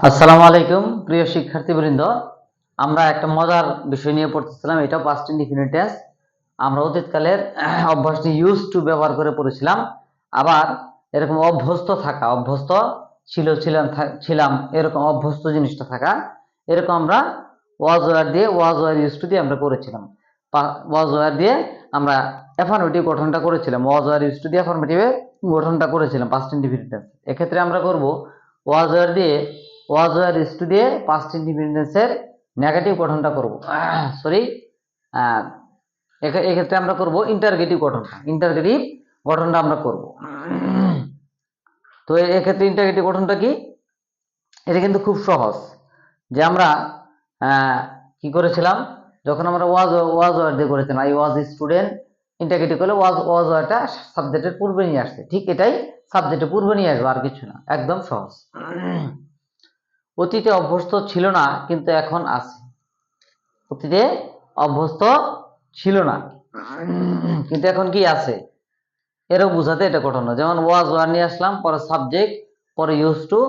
আসসালামু আলাইকুম, প্রিয় শিক্ষার্থীবৃন্দ। আমরা একটা মজার বিষয় নিয়ে পড়তেছিলাম এটা পাস্ট ইনডিফিনিট টেন্স আমরা অতীতকালের অভ্যাসটি ইউজ টু ব্যবহার করে পড়েছিলাম। আবার এরকম অভ্যস্ত থাকা, অভ্যস্ত ছিল, ছিলাম ছিলাম, এরকম অভ্যস্ত জিনিসটা থাকা, এরকম আমরা ওয়াজ ওয়ার দিয়ে ওয়াজ ওয়ার ইউজ টু দিয়ে আমরা করেছিলাম। ওয়াজ ওয়ার দিয়ে আমরা অ্যাফার্মেটিভ গঠনটা করেছিলাম। ওয়াজ ওয়ার ইউজ টু দিয়ে অ্যাফার্মেটিভে গঠনটা করেছিলাম পাস্ট ইনডিফিনিট টেন্স এক্ষেত্রে আমরা করব ওয়াজ ওয়ার দিয়ে ওয়াজ ওয়ার টু দিয়ে পাস্ট ইন্ডিপেন্ডেন্সের নেগেটিভ গঠনটা করব। সরি এক্ষেত্রে আমরা করব ইন্টারগেটিভ গঠনটা। ইন্টারগেটিভ গঠনটা আমরা করব। তো এক্ষেত্রে ইন্টারগেটিভ গঠনটা কি? এটা কিন্তু খুব সহজ। যে আমরা কি করেছিলাম? যখন আমরা ওয়াজ ওয়াজ ওয়ার দিয়ে করেছিলাম আই ওয়াজ স্টুডেন্ট ইন্টারগেটিভ করলে ওয়াজ ওয়াজ ওয়ারটা সাবজেক্টের পূর্বে নিয়ে আসছে। ঠিক এটাই সাবজেক্টের পূর্বে নিয়ে আসবে, আর কিছু না। একদম সহজ। অতীতে অভ্যস্ত ছিল না, কিন্তু এখন আছে। অতীতে অভ্যস্ত ছিল না, কিন্তু এখন কি আছে? এরও বুঝাতে এটা কঠোর না যেমন ওয়াজ ওয়ার নিয়ে আসলাম, পরে সাবজেক্ট পরে ইউজ টু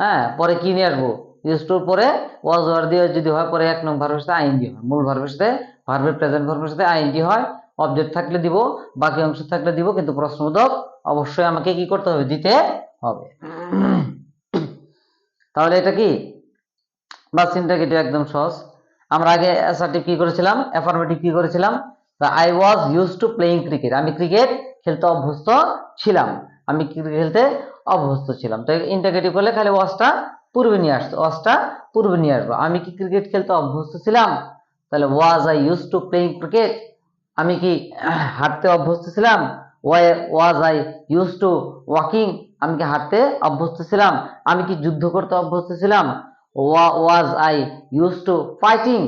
হ্যাঁ পরে কি নিয়ে আসব? ইউজ টুর পরে ওয়াজ ওয়ার দিয়ে যদি হয়, পরে এক নং ভার্বের সাথে আইএনজি হয়। মূল ভার্বের সাথে ভার্বের প্রেজেন্ট ভার্বের সাথে আইএনজি হয়। অবজেক্ট থাকলে দিব, বাকি অংশ থাকলে দিব, কিন্তু প্রশ্নবোধক অবশ্যই আমাকে কি করতে হবে? দিতে হবে। তাহলে এটা কি? বাস ইন্টারগেটিভ একদম সহজ। আমরা আগে অ্যাসার্টিভ কি করেছিলাম? অ্যাফার্মেটিভ কি করেছিলাম? I was use to playing cricket আমি ক্রিকেট খেলতে অভ্যস্ত ছিলাম। আমি ক্রিকেট খেলতে অভ্যস্ত ছিলাম। তো ইন্টারগেটিভ করলে খালি ওয়াজটা পূর্বে নিয়ে আসতো ওয়াজটা পূর্বে নিয়ে আসব। আমি কি ক্রিকেট খেলতে অভ্যস্ত ছিলাম? তাহলে was I use to playing cricket আমি কি হাঁটতে অভ্যস্ত ছিলাম? Was I use to walking আমি কি হাঁটতে অভ্যস্ত ছিলাম? আমি কি যুদ্ধ করতে অভ্যস্ত ছিলাম? Was I use to fighting.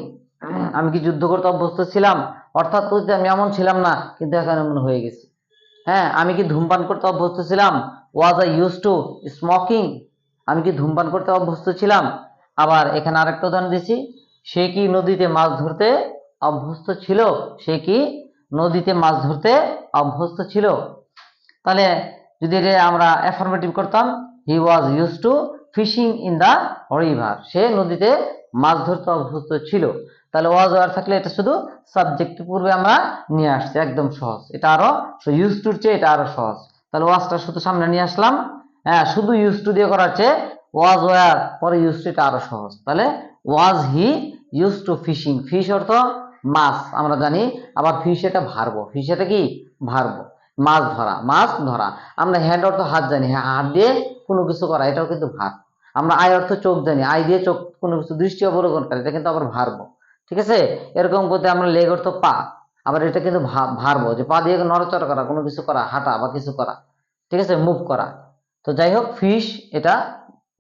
আমি কি যুদ্ধ করতে অভ্যস্ত ছিলাম? অর্থাৎ অতীতে আমি এমন ছিলাম না, কিন্তু এখন এমন হয়ে গেছি। হ্যাঁ আমি কি ধূমপান করতে অভ্যস্ত ছিলাম? Was I use to smoking. আমি কি ধূমপান করতে অভ্যস্ত ছিলাম? আবার এখানে আরেকটা উদাহরণ দিছি। সে কি নদীতে মাছ ধরতে অভ্যস্ত ছিল? সে কি নদীতে মাছ ধরতে অভ্যস্ত ছিল? তাহলে যদি এটা আমরা অ্যাফার্মেটিভ করতাম he was use to fishing in the river সে নদীতে মাছ ধরতে অভ্যস্ত ছিল। তাহলে ওয়াজ ওয়ার থাকলে এটা শুধু সাবজেক্ট পূর্বে আমরা নিয়ে আসছি, একদম সহজ। এটা আরও ইউজ টুর চেয়ে এটা আরও সহজ। তাহলে ওয়াজটা শুধু সামনে নিয়ে আসলাম। হ্যাঁ শুধু ইউজ টু দিয়ে করার চেয়ে ওয়াজ ওয়ার পরে ইউজ টু এটা আরও সহজ। তাহলে was he use to fishing fish অর্থ মাছ, আমরা জানি। আবার ফিশ এটা ভারবো। ফিশ এটা কি? ভারবো। মাছ ধরা মাছ ধরা। আমরা হ্যান্ড অর্থ হাত জানি হ্যাঁ হাত দিয়ে কোনো কিছু করা, এটাও কিন্তু ভার। আমরা আয় অর্থ চোখ জানি, আয় দিয়ে চোখ কোনো কিছু দৃষ্টি অবলোকন করে, এটা কিন্তু আবার ভারবো। ঠিক আছে? এরকম বলতে আমরা লেগ অর্থ পা, আবার এটা কিন্তু ভারবো, যে পা দিয়ে নড়াচড়া করা, কোনো কিছু করা, হাঁটা বা কিছু করা। ঠিক আছে? মুভ করা। তো যাই হোক, ফিশ এটা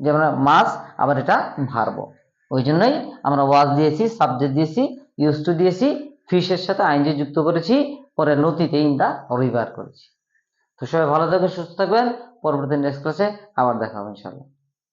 যেমন মাছ, আবার এটা ভারবো। ওই জন্যই আমরা ওয়াজ দিয়েছি, সাবজেক্ট দিয়েছি, ইউজ টু দিয়েছি, ফিশের সাথে আইনজি যুক্ত করেছি পরে নদীতে ইন দা রিভার করেছি। তো সবাই ভালো থাকবেন, সুস্থ থাকবেন। পরবর্তী নেক্সট ক্লাসে আবার দেখা হবে ইনশাল্লাহ